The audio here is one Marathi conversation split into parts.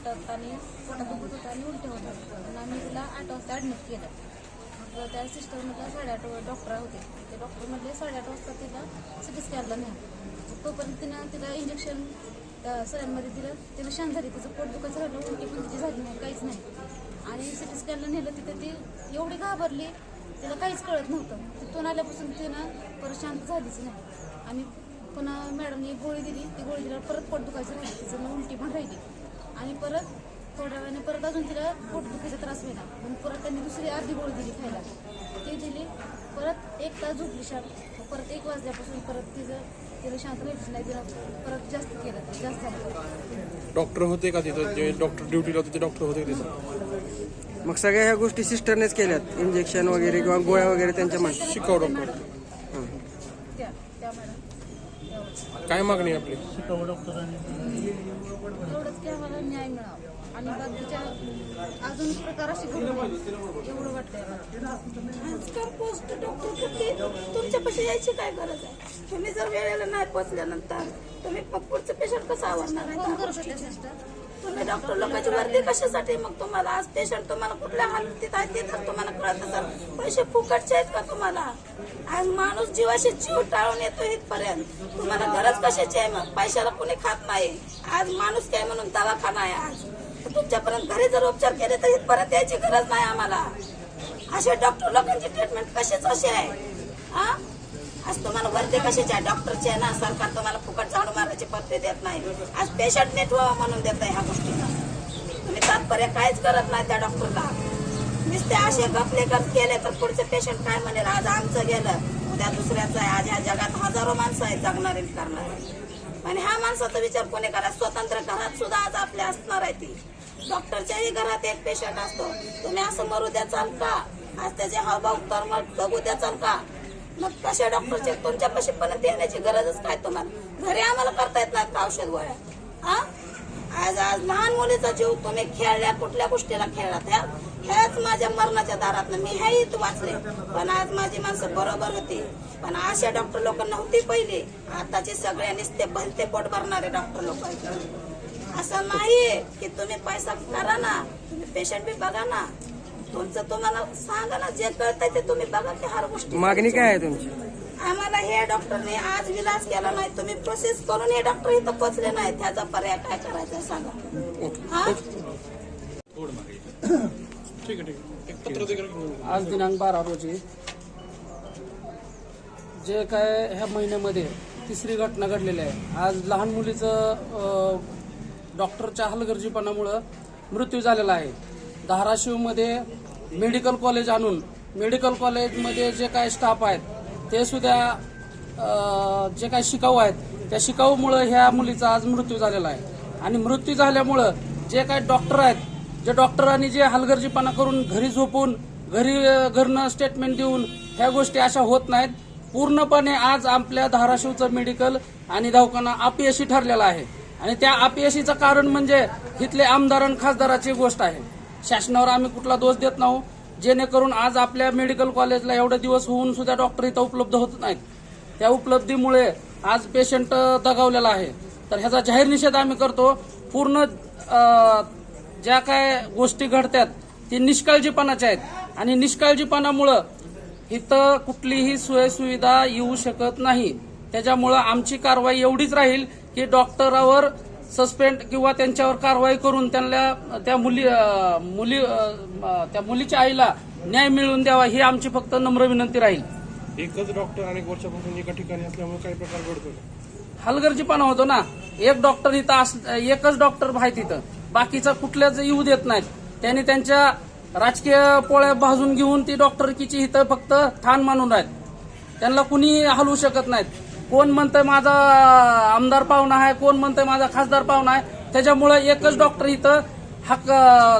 पोटात आणि पोटात दुखत होतं आणि उलटे होतात आणि आम्ही तिला आठ वाजता ॲडमिट केलं. मग त्या सिस्टर म्हटलं साडेआठ डॉक्टर होते. ते डॉक्टर म्हटले साडेआठ वाजता तिला सिटी स्कॅनला न्या तोपर्यंत तिनं तिला इंजेक्शन त्या सऱ्यांमध्ये दिलं तिला शांत झाली. तिचं पोट दुखायचं झालं. उलटी पण तिची झाली नाही. काहीच नाही. आणि सिटी स्कॅनला नेलं तिथं ती एवढी घाबरली. तिला काहीच कळत नव्हतं. तिथून आल्यापासून तिनं परत शांत झालीच नाही. आणि पुन्हा मॅडमने एक गोळी दिली. ती गोळी दिल्यावर परत पोट दुखायचं राहिली तिचं उलटी पण राहिली. आणि परत थोड्या वेळाने परत अजून तिला पोट दुखायचा त्रास व्हायला. मग परत त्यांनी दुसरी अर्धी गोळी दिली खायला. ती दिली परत एक तास झोपली शांत परत एक वाजल्यापासून परत तिचं तिला शांत राहायचीच नाही तिला परत जास्त केलं जास्त झालं. डॉक्टर होते का तिथं? जे डॉक्टर ड्युटीला होते ते डॉक्टर होते का तिथं? मग सगळ्या ह्या गोष्टी सिस्टरनेच केल्यात. इंजेक्शन वगैरे किंवा गोळ्या वगैरे त्यांच्या मान शिकाऊ डॉक्टर. त्या त्या मॅडम. काय मागणी आपली? एवढंच की आम्हाला न्याय मिळावा. आणि बाकीच्या अजून प्रकार असे घडू नये. एवढं वाटतंय मला आजकाल पोस्ट डॉक्टर कुठे? तुमच्यापाशी यायची काय गरज आहे? तुम्ही जर वेळेला नाही पोचल्यानंतर तुम्ही मग पुढचं पेशंट कसं आवडणार फोन आहे करू शकते. सिस्टर तुम्ही डॉक्टर लोकांची वर्दी कशासाठी मग तुम्हाला? आज पेशंट तुम्हाला कुठल्या हालतीत आहे ते तर तुम्हाला कळत असेल. पैसे फुकटचे आहेत का तुम्हाला? आज माणूस जीवाशी जीव टाळून येतो इथपर्यंत. तुम्हाला गरज कशाची आहे मग? पैशाला कोणी खात नाही. आज माणूस काय म्हणून दवाखाना आहे आज? तुमच्यापर्यंत घरी जर उपचार केले तर इथपर्यंत यायची गरज नाही आम्हाला. असे डॉक्टर लोकांची ट्रीटमेंट कशीच अशी आहे? हा आज तुम्हाला वरते कशाची आहे आहे ना सरकार तुम्हाला फुकट झाडू मारायचे पत्ते देत नाही. आज पेशंट नेट व्हावा म्हणून देत नाही ह्या गोष्टीला तुम्ही तात्पर्य काहीच करत नाही त्या डॉक्टरला. नुसते असे गपले गप केले तर पुढचे पेशंट काय म्हणेल? आज आमचं गेलं. उद्या दुसऱ्याचं आहे. आज ह्या जगात हजारो माणसं आहेत जगणारे करणारे. आणि ह्या माणसाचा विचार कोणी करा? स्वतंत्र घरात सुद्धा आज आपल्या असणार आहे ती. डॉक्टरच्याही घरात एक पेशंट असतो. तुम्ही असं मरू द्याचाल का? आज त्याचे हावभाव कर्म बघू द्याचाल का? मग कशा डॉक्टरचे तुमच्यापाशी पण येण्याची गरजच काय तुम्हाला? घरी आम्हाला करता येत नाहीत का औषध गोळ्या? हा? आज आज लहान मुलीचा जीव तुम्ही खेळल्या कुठल्या गोष्टीला खेळलात ह्या ह्याच माझ्या मरणाच्या दारात मी ह्याही इथं वाचले. पण आज माझी माणसं बरोबर होती. पण अशा डॉक्टर लोक नव्हती पहिले. आताचे सगळे निस्ते भलते पोट भरणारे डॉक्टर लोक असं नाही की तुम्ही पैसा करा ना. तुम्ही पेशंट बी बघा ना. तुमचं तुम्हाला सांगा ना जे कळतंय ते तुम्ही बघा की हर गोष्टी मागणी काय आहे तुमची? आम्हाला हे डॉक्टरने आज विलास केला नाही तुम्ही प्रोसेस करून हे डॉक्टर इथं पोचले नाही त्याचा पर्याय काय करायचा सांगा. हा? आज दिनांक बारा रोजी जे काय ह्या महिन्यामध्ये तिसरी घटना घडलेली आहे. आज लहान मुलीचं अ, डॉक्टरच्या हलगर्जीपणामुळं मृत्यू झालेला आहे. धाराशिवमध्ये मेडिकल कॉलेज आणून मेडिकल कॉलेजमध्ये जे काय स्टाफ आहेत ते सुद्धा जे काय शिकाऊ आहेत त्या शिकाऊमुळं ह्या मुलीचा आज मृत्यू झालेला आहे. आणि मृत्यू झाल्यामुळं जे काय डॉक्टर आहेत जे डॉक्टरांनी जे हलगर्जीपणा करून घरी झोपून घरी घरनं स्टेटमेंट देऊन ह्या गोष्टी अशा होत नाहीत पूर्णपणे आज आपल्या धाराशिवचं मेडिकल आणि दवाखाना अपयशी ठरलेला आहे. आणि त्या अपयशीचं कारण म्हणजे इथले आमदार आणि खासदाराची गोष्ट आहे. शासनावर आम्ही कुठला दोष देत नाही. जेणेकरून आज आपल्या मेडिकल कॉलेजला एवढे दिवस होऊन सुद्धा डॉक्टर इथं उपलब्ध होत नाहीत. त्या उपलब्धीमुळे आज पेशंट दगावलेला आहे. तर ह्याचा जाहीर निषेध आम्ही करतो. पूर्ण ज्या काय गोष्टी घडतात ती निष्काळजीपणाच्या आहेत. आणि निष्काळजीपणामुळं इथं कुठलीही सोयसुविधा येऊ शकत नाही. त्याच्यामुळं आमची कारवाई एवढीच राहील की डॉक्टरावर सस्पेंड किंवा त्यांच्यावर कारवाई करून त्यांना त्या मुली मुली त्या मुलीच्या आईला न्याय मिळवून द्यावा ही आमची फक्त नम्र विनंती राहील. एकच डॉक्टर अनेक वर्षापासून एका ठिकाणी असल्यामुळे काही प्रकार घडतो हलगर्जीपणा होतो ना. एक डॉक्टर इथं एकच डॉक्टर आहे तिथं बाकीचा कुठल्याच येऊ देत नाहीत. त्यांनी त्यांच्या राजकीय पोळ्या भाजून घेऊन ती डॉक्टरकीची इथं फक्त ठाण मानून आहेत त्यांना कुणी हलवू शकत नाहीत. कोण म्हणतंय माझा आमदार पाहुणा आहे कोण म्हणतंय माझा खासदार पाहुणा आहे त्याच्यामुळे एकच डॉक्टर इथं हक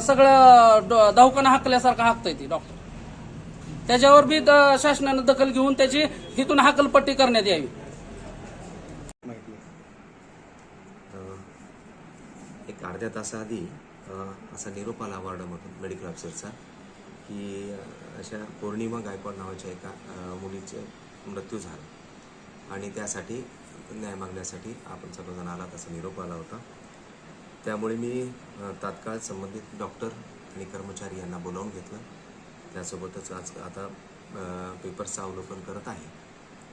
सगळं ड- दवाखाना हाकल्यासारखं हाकतंय ती डॉक्टर त्याच्यावर बी द- शासनानं दखल घेऊन त्याची इथून हाकलपट्टी करण्यात यावी. एक अर्ध्या तासाआधी असा निरोप आला वार्डामधून मेडिकल ऑफिसरचा की अशा पौर्णिमा गायकवाड नावाच्या एका मुलीचे मृत्यू झाला. आणि त्यासाठी न्याय मागण्यासाठी आपण सर्वजण आलात असा निरोप आला होता. त्यामुळे मी तात्काळ संबंधित डॉक्टर आणि कर्मचारी यांना बोलावून घेतलं. त्यासोबतच आज आता पेपर्सचं अवलोकन करत आहे.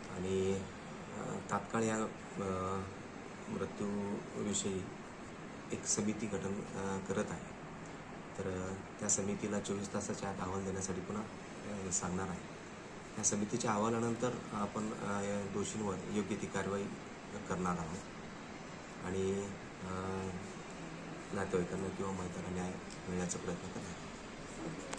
आणि तात्काळ या मृत्यूविषयी एक समिती गठन करत आहे. तर त्या समितीला चोवीस तासाच्या आत अहवाल देण्यासाठी पुन्हा सांगणार आहे. या समितीच्या अहवालानंतर आपण या दोषींवर योग्य ती कारवाई करणार आहोत. आणि नातेवाईकांना किंवा मैत्रिकांना न्याय मिळण्याचा प्रयत्न करणार आहोत.